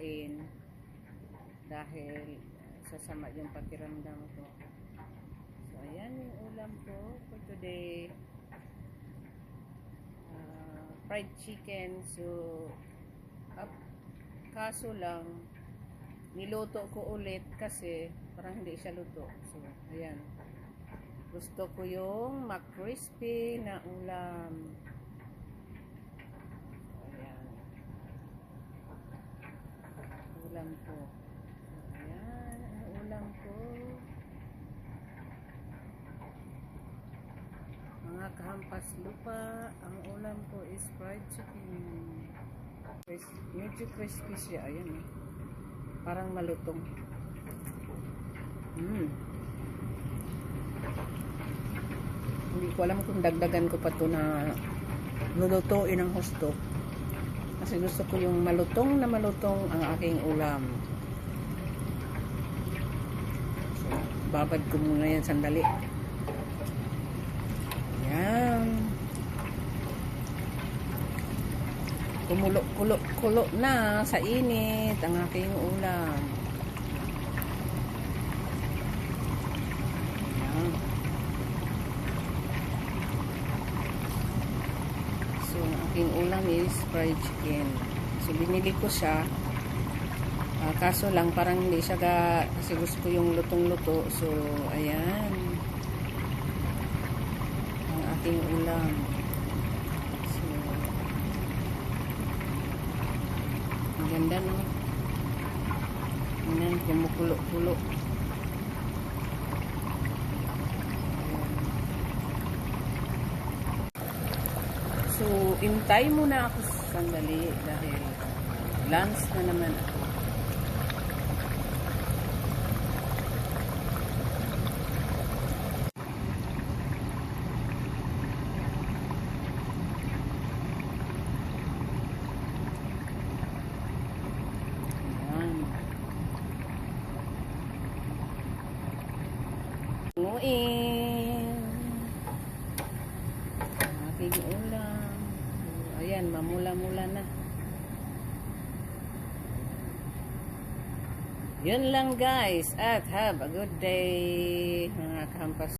kain dahil sasama yung pakiramdam ko. So, ayan yung ulam ko for today. Ah, fried chicken. So, up, kaso lang, niluto ko ulit kasi parang hindi siya luto. So, ayan. Gusto ko yung crispy na ulam. Ayan. Ulam ko. Ayan, ang ulam ko. Mga kahampas lupa, ang ulam ko is fried chicken. Medyo crispy siya. Ayan eh. Parang malutong. Mm. Hindi ko alam kung dagdagan ko pa to na lulutuin ng husto. Kasi gusto ko yung malutong na malutong ang aking ulam. So, babad ko muna yan sandali. Yan. Kumulo-kulo-kulo na sa init ang aking ulam. Yan. So, ang aking ulam is fried chicken. So, binili ko siya. Ah, kaso lang, parang hindi siya ga, kasi gusto ko yung lutong-luto. So, ayan. Ang aking ulam. So, ang ganda, no? Ayan, kumukulo-kulo. So, intay muna ako sandali dahil lunch na naman ako. Ayan. Nguin. Aking ulam. Ayan, mamula-mula na. Yun lang guys. At have a good day mga kampas.